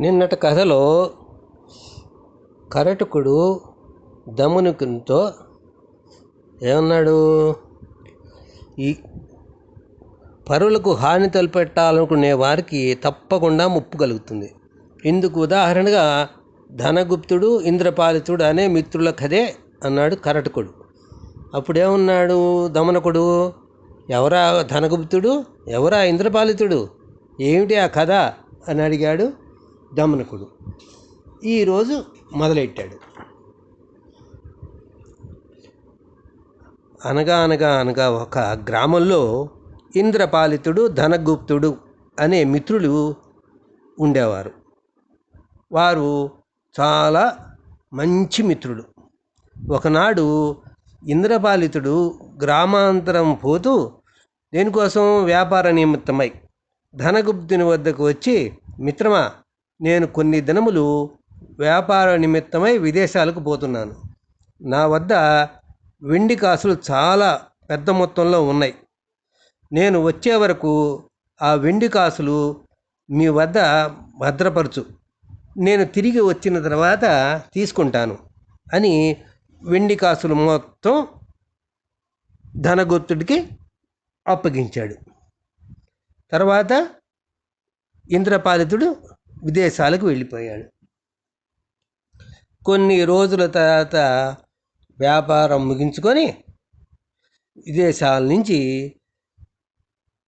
నిన్నటి కథలో కరటకుడు దమనుకునితో ఏమన్నాడు? ఈ పరులకు హాని తలపెట్టాలనుకునే వారికి తప్పకుండా ముప్పు కలుగుతుంది. ఇందుకు ఉదాహరణగా ధనగుప్తుడు ఇంద్రపాలితుడు అనే మిత్రుల కథే అన్నాడు కరటకుడు. అప్పుడేమన్నాడు దమనకుడు? ఎవరా ధనగుప్తుడు? ఎవరా ఇంద్రపాలితుడు? ఏమిటి ఆ కథ? అని అడిగాడు. దమనకుడు. ఈరోజు మొదలెట్టాడు? అనగా అనగా అనగా ఒక గ్రామంలో ఇంద్రపాలితుడు ధనగుప్తుడు అనే మిత్రులు ఉండేవారు. వారు చాలా మంచి మిత్రుడు ఒకనాడు ఇంద్రపాలితుడు గ్రామాంతరం పోతూ దేనికోసం వ్యాపార నిమిత్తమై? ధనగుప్తుని వద్దకు వచ్చి మిత్రమా నేను కొన్ని దినములు వ్యాపార నిమిత్తమై విదేశాలకు పోతున్నాను. నా వద్ద వెండి కాసులు చాలా పెద్ద మొత్తంలో ఉన్నాయి. నేను వచ్చే వరకు ఆ వెండి కాసులు మీ వద్ద భద్రపరచు. నేను తిరిగి వచ్చిన తర్వాత తీసుకుంటాను అని వెండి కాసులు మొత్తం ధనగుప్తుడికి అప్పగించాడు. తర్వాత ఇంద్రపాలితుడు విదేశాలకు వెళ్ళిపోయాడు. కొన్ని రోజుల తర్వాత వ్యాపారం ముగించుకొని విదేశాల నుంచి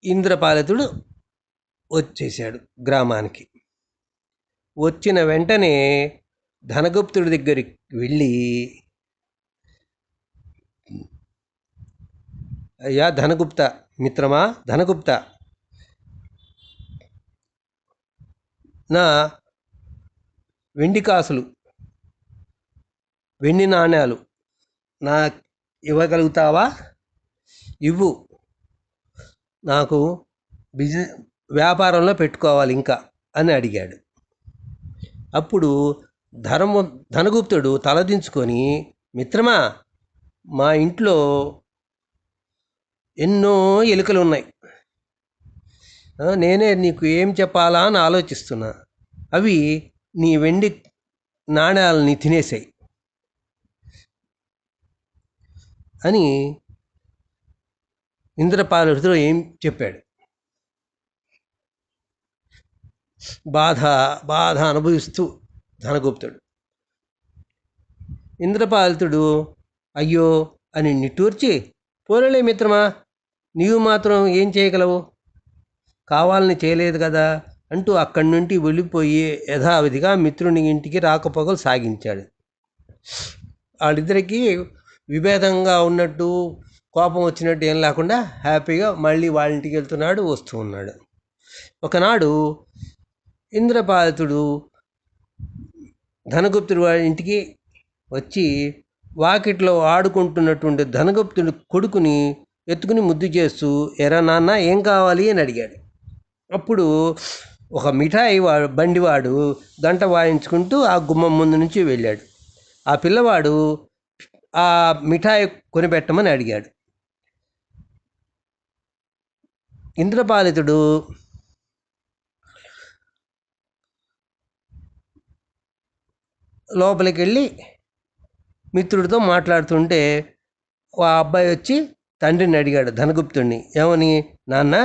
ఇంద్రపాలితుడు వచ్చేసాడు గ్రామానికి. వచ్చిన వెంటనే ధనగుప్తుడి దగ్గరికి వెళ్ళి అయ్యా ధనగుప్త మిత్రమా ధనగుప్త నా వెండి కాసులు వెండి నాణ్యాలు నా ఇవ్వగలుగుతావా? ఇవ్వు. నాకు బిజినెస్ వ్యాపారంలో పెట్టుకోవాలి ఇంకా అని అడిగాడు. అప్పుడు ధర్మ ధనగుప్తుడు తలదించుకొని మిత్రమా మా ఇంట్లో ఎన్నో ఎలుకలు ఉన్నాయి. నేనే నీకు ఏం చెప్పాలా అని ఆలోచిస్తున్నా. అవి నీ వెండి నాణ్యాలని తినేసాయి అని ఇంద్రపాలుడితో ఏం చెప్పాడు? బాధ బాధ అనుభవిస్తూ ధనగుప్తుడు. ఇంద్రపాలితుడు అయ్యో అని నిట్టూర్చి పోలలే మిత్రమా నీవు మాత్రం ఏం చేయగలవు? కావాలని చేయలేదు కదా అంటూ అక్కడి నుండి వెళ్ళిపోయి యథావిధిగా మిత్రుని ఇంటికి రాకపోకలు సాగించాడు. వాళ్ళిద్దరికీ విభేదంగా ఉన్నట్టు కోపం వచ్చినట్టు ఏం లేకుండా హ్యాపీగా మళ్ళీ వాళ్ళ ఇంటికి వెళ్తున్నాడు వస్తూ ఉన్నాడు. ఒకనాడు ఇంద్రపాలితుడు ధనగుప్తుడు వాడి ఇంటికి వచ్చి వాకిట్లో ఆడుకుంటున్నటువంటి ధనగుప్తుడి కొడుకుని ఎత్తుకుని ముద్దు చేస్తూ ఎరా నాన్న ఏం కావాలి? అని అడిగాడు. అప్పుడు ఒక మిఠాయి వా బండివాడు గంట వాయించుకుంటూ ఆ గుమ్మం ముందు నుంచి వెళ్ళాడు. ఆ పిల్లవాడు ఆ మిఠాయి కొనిపెట్టమని అడిగాడు. ఇంద్రపాలితుడు లోపలికి వెళ్ళి మిత్రుడితో మాట్లాడుతుంటే ఆ అబ్బాయి వచ్చి తండ్రిని అడిగాడు ధనగుప్తుడిని ఏమని? నాన్న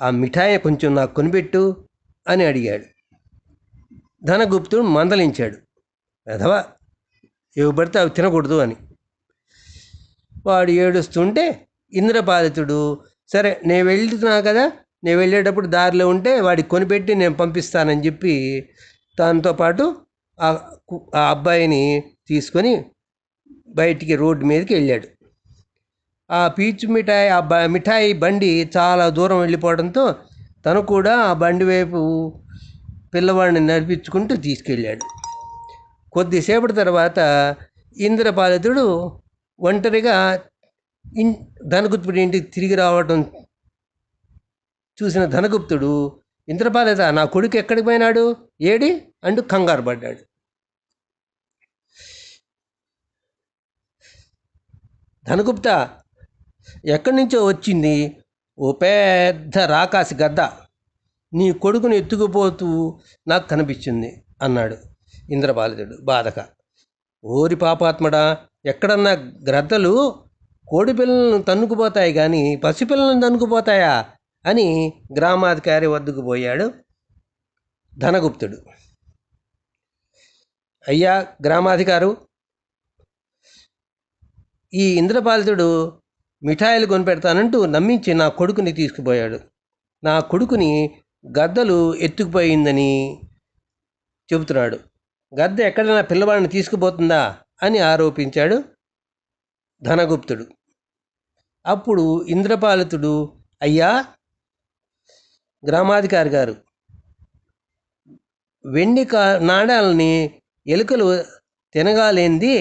ఆ మిఠాయి కొంచెం నాకు కొనిపెట్టు. అని అడిగాడు. ధనగుప్తుడు మందలించాడు. వెధవా ఏవి పడితే అవి తినకూడదు అని. వాడు ఏడుస్తుంటే ఇంద్రపాలితుడు సరే నేను వెళ్తున్నా కదా నేను వెళ్ళేటప్పుడు దారిలో ఉంటే వాడికి కొనిపెట్టి నేను పంపిస్తానని చెప్పి దాంతో పాటు ఆ అబ్బాయిని తీసుకొని బయటికి రోడ్డు మీదకి వెళ్ళాడు. ఆ పీచు మిఠాయి ఆ బ మిఠాయి బండి చాలా దూరం వెళ్ళిపోవడంతో తను కూడా ఆ బండి వైపు పిల్లవాడిని నడిపించుకుంటూ తీసుకెళ్ళాడు. కొద్దిసేపటి తర్వాత ఇంద్రపాలితుడు ఒంటరిగా ఇన్ ధనగుప్తుడి ఇంటికి తిరిగి రావడం చూసిన ధనగుప్తుడు ఇంద్రపాలిత నా కొడుకు ఎక్కడికి పోయినాడు? ఏడి? అంటూ కంగారు పడ్డాడు. ధనగుప్త ఎక్కడి నుంచో వచ్చింది? ఓ పెద్ద రాకాసి గద్ద నీ కొడుకుని ఎత్తుకుపోతూ నాకు కనిపించింది అన్నాడు ఇంద్రపాలితుడు బాధక ఓరి పాపాత్మడా ఎక్కడన్నా గ్రద్దలు కోడి పిల్లలను తన్నుకుపోతాయి కానీ పసిపిల్లలను తన్నుకుపోతాయా అని గ్రామాధికారి వద్దకు పోయాడు ధనగుప్తుడు. అయ్యా గ్రామాధికారు ఈ ఇంద్రపాలితుడు మిఠాయిలు కొనిపెడతానంటూ నమ్మించి నా కొడుకుని తీసుకుపోయాడు. నా కొడుకుని గద్దలు ఎత్తుకుపోయిందని చెబుతున్నాడు. గద్ద ఎక్కడైనా పిల్లవాడిని తీసుకుపోతుందా అని ఆరోపించాడు ధనగుప్తుడు. అప్పుడు ఇంద్రపాలితుడు అయ్యా! గ్రామాధికారి గారు వెండి కా నాణాలని ఎలుకలు తినగాలేంది?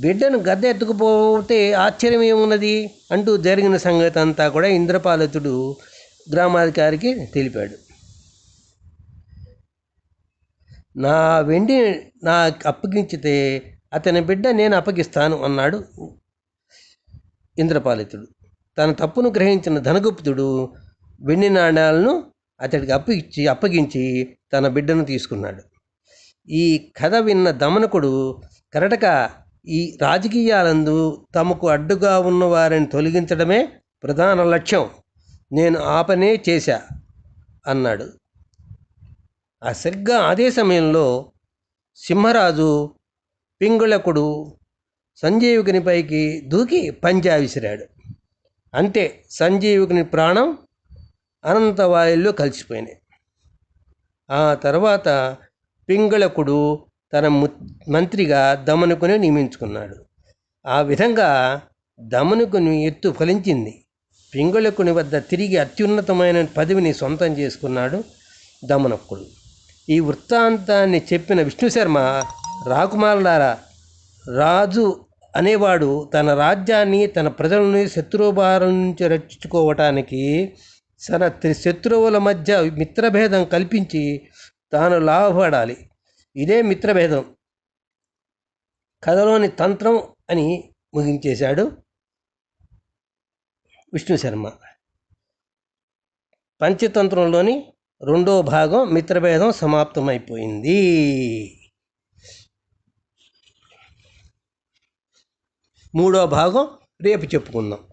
బిడ్డను గద్దె ఎత్తుకుపోతే ఆశ్చర్యం ఏమున్నది అంటూ జరిగిన సంగతి అంతా కూడా ఇంద్రపాలితుడు గ్రామాధికారికి తెలిపాడు. నా వెండి నా అప్పగించితే అతని బిడ్డ నేను అప్పగిస్తాను అన్నాడు ఇంద్రపాలితుడు. తన తప్పును గ్రహించిన ధనగుప్తుడు వెండి నాణ్యాలను అతడికి అప్పగించి అప్పగించి తన బిడ్డను తీసుకున్నాడు. ఈ కథ విన్న దమనకుడు కరటక ఈ రాజకీయాలందు తమకు అడ్డుగా ఉన్న వారిని తొలగించడమే ప్రధాన లక్ష్యం. నేను ఆ పనే చేశా అన్నాడు. ఆ సరిగ్గా అదే సమయంలో సింహరాజు పింగుళకుడు సంజీవుకుని పైకి దూకి పంజా విసిరాడు. అంతే సంజీవుకుని ప్రాణం అనంతవాయుల్లో కలిసిపోయినాయి. ఆ తర్వాత పింగళకుడు తన మంత్రిగా దమనుకుని నియమించుకున్నాడు. ఆ విధంగా దమనుకుని ఎత్తు ఫలించింది. పింగళకుని వద్ద తిరిగి అత్యున్నతమైన పదవిని సొంతం చేసుకున్నాడు దమనకుడు ఈ వృత్తాంతాన్ని చెప్పిన విష్ణు శర్మ రాకుమారులారా రాజు అనేవాడు తన రాజ్యాన్ని తన ప్రజలని శత్రుబారం నుంచి రక్షించుకోవటానికి తన త్రి- శత్రువుల మధ్య మిత్రభేదం కల్పించి తాను లాభపడాలి. ఇదే మిత్రభేదం. కథలోని తంత్రం అని ముగించేశాడు విష్ణు శర్మ. పంచతంత్రంలోని రెండో భాగం మిత్రభేదం సమాప్తమైపోయింది. మూడో భాగం రేపు చెప్పుకుందాం.